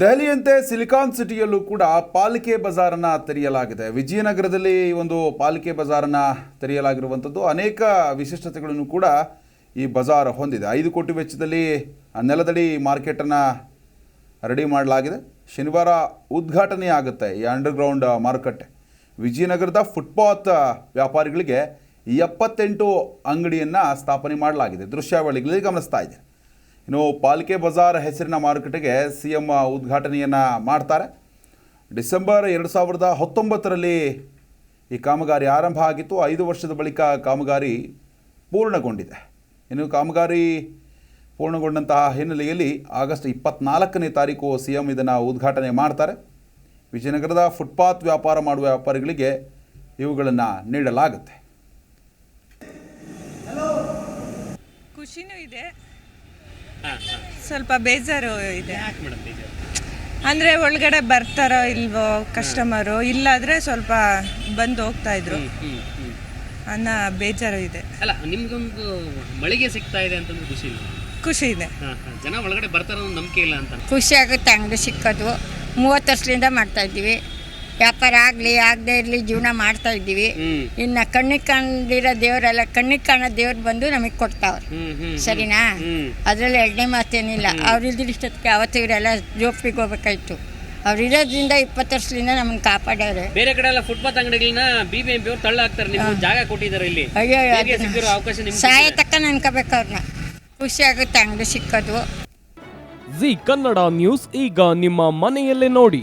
ದೆಹಲಿಯಂತೆ silicon ಸಿಟಿಯಲ್ಲೂ ಕೂಡ ಪಾಲಿಕೆ ಬಜಾರನ್ನ ತೆರೆಯಲಾಗಿದೆ. ವಿಜಯನಗರದಲ್ಲಿ ಒಂದು ಪಾಲಿಕೆ ಬಜಾರನ್ನ ತೆರೆಯಲಾಗಿರುವಂಥದ್ದು. ಅನೇಕ ವಿಶಿಷ್ಟತೆಗಳನ್ನು ಕೂಡ ಈ ಬಜಾರ್ ಹೊಂದಿದೆ. ಐದು ಕೋಟಿ ವೆಚ್ಚದಲ್ಲಿ ನೆಲದಡಿ ಮಾರ್ಕೆಟನ್ನು ರೆಡಿ ಮಾಡಲಾಗಿದೆ. ಶನಿವಾರ ಉದ್ಘಾಟನೆ ಆಗುತ್ತೆ ಈ ಅಂಡರ್ಗ್ರೌಂಡ್ ಮಾರುಕಟ್ಟೆ. ವಿಜಯನಗರದ ಫುಟ್ಪಾತ್ ವ್ಯಾಪಾರಿಗಳಿಗೆ ಎಪ್ಪತ್ತೆಂಟು ಅಂಗಡಿಯನ್ನು ಸ್ಥಾಪನೆ ಮಾಡಲಾಗಿದೆ. ದೃಶ್ಯಾವಳಿಗಳಲ್ಲಿ ಗಮನಿಸ್ತಾ ಇದೆ. ಇನ್ನು ಪಾಲಿಕೆ ಬಜಾರ್ ಹೆಸರಿನ ಮಾರುಕಟ್ಟೆಗೆ ಸಿ ಎಂ ಉದ್ಘಾಟನೆಯನ್ನು ಮಾಡ್ತಾರೆ. ಡಿಸೆಂಬರ್ ಎರಡು ಸಾವಿರದ ಹತ್ತೊಂಬತ್ತರಲ್ಲಿ ಈ ಕಾಮಗಾರಿ ಆರಂಭ ಆಗಿತ್ತು. ಐದು ವರ್ಷದ ಬಳಿಕ ಕಾಮಗಾರಿ ಪೂರ್ಣಗೊಂಡಿದೆ. ಇನ್ನು ಕಾಮಗಾರಿ ಪೂರ್ಣಗೊಂಡಂತಹ ಹಿನ್ನೆಲೆಯಲ್ಲಿ ಆಗಸ್ಟ್ ಇಪ್ಪತ್ನಾಲ್ಕನೇ ತಾರೀಕು ಸಿ ಎಂ ಇದನ್ನು ಉದ್ಘಾಟನೆ ಮಾಡ್ತಾರೆ. ವಿಜಯನಗರದ ಫುಟ್ಪಾತ್ ವ್ಯಾಪಾರ ಮಾಡುವ ವ್ಯಾಪಾರಿಗಳಿಗೆ ಇವುಗಳನ್ನು ನೀಡಲಾಗುತ್ತೆ. ಖುಷಿನೂ ಇದೆ. ಸ್ವಲ್ಪ ಬೇಜಾರು ಇದೆ. ಯಾಕೆ ಮೇಡಮ್ ಬೇಜಾರು? ಅಂದರೆ ಒಳಗಡೆ ಬರ್ತಾರೋ ಇಲ್ವೋ ಕಸ್ಟಮರು ಇಲ್ಲಾದರೆ ಸ್ವಲ್ಪ ಬಂದು ಹೋಗ್ತಾ ಇದ್ರು. ಅನ್ನ ಬೇಜಾರು ಇದೆ. ಅಲ್ಲ ನಿಮ್ಗೊಂದು ಮಳಿಗೆ ಸಿಗ್ತಾ ಇದೆ ಅಂತಂದ್ರೆ ಖುಷಿ ಇಲ್ಲ. ಖುಷಿ ಇದೆ. ಹಾಂ ಹಾಂ. ಜನ ಒಳಗಡೆ ಬರ್ತಾರೋ ನಂಬಿಕೆ ಇಲ್ಲ ಅಂತ. ಖುಷಿ ಆಗುತ್ತೆ ಅಂಗಡಿ ಸಿಕ್ಕೋದು. ಮೂವತ್ತು ವರ್ಷದಿಂದ ಮಾಡ್ತಾ ಇದ್ದೀವಿ. ವ್ಯಾಪಾರ ಆಗಲಿ ಆಗದೆ ಇರಲಿ ಜೀವನ ಮಾಡ್ತಾ ಇದ್ದೀವಿ. ಇನ್ನ ಕಣ್ಣಿಗೆ ಕಂಡಿರೋ ದೇವರೆಲ್ಲ ಕಣ್ಣಿಗೆ ಕಾಣೋ ದೇವ್ರು ಬಂದು ನಮಗೆ ಕೊಡ್ತಾವ್ರೆ. ಸರಿನಾ? ಅದರಲ್ಲಿ ಎರಡನೇ ಮಾತೇನಿಲ್ಲ. ಅವ್ರ ಇದ್ದಿಷ್ಟಕ್ಕೆ ಅವತ್ತು ಇವರೆಲ್ಲ ಜೋಪಿಗೆ ಹೋಗ್ಬೇಕಾಯ್ತು. ಅವ್ರು ಇರೋದ್ರಿಂದ ಇಪ್ಪತ್ತು ವರ್ಷದಿಂದ ನಮ್ಮನ್ನ ಕಾಪಾಡವ್ರೆ. ಬೇರೆ ಕಡೆ ಎಲ್ಲ ಫುಟ್ಪಾತ್ ಅಂಗಡಿಗಳನ್ನ ಬಿಬಿಎಂಪಿ ಬಿ ಎಂ ಪಿ ಅವ್ರು ತಳ್ಳ ಹಾಕ್ತಾರೆ ನಿಮ್ಗೆ ಜಾಗ ಕೊಟ್ಟಿದ್ದಾರೆ ಇಲ್ಲಿ. ಅಯ್ಯೋ ಹೇಗೆ ಸಿಕ್ಕಿರೋ ಅವಕಾಶ ನಿಮ್ಗೆ ಸಾಯ ತಕ್ಕ ನನ್ಕೋಬೇಕು ಅವ್ರನ್ನ ಖುಷಿ ಆಗುತ್ತೆ ಅಂಗಡಿ ಸಿಕ್ಕೋದು. ಜಿ ಕನ್ನಡ ನ್ಯೂಸ್ ಈಗ ನಿಮ್ಮ ಮನೆಯಲ್ಲೇ ನೋಡಿ.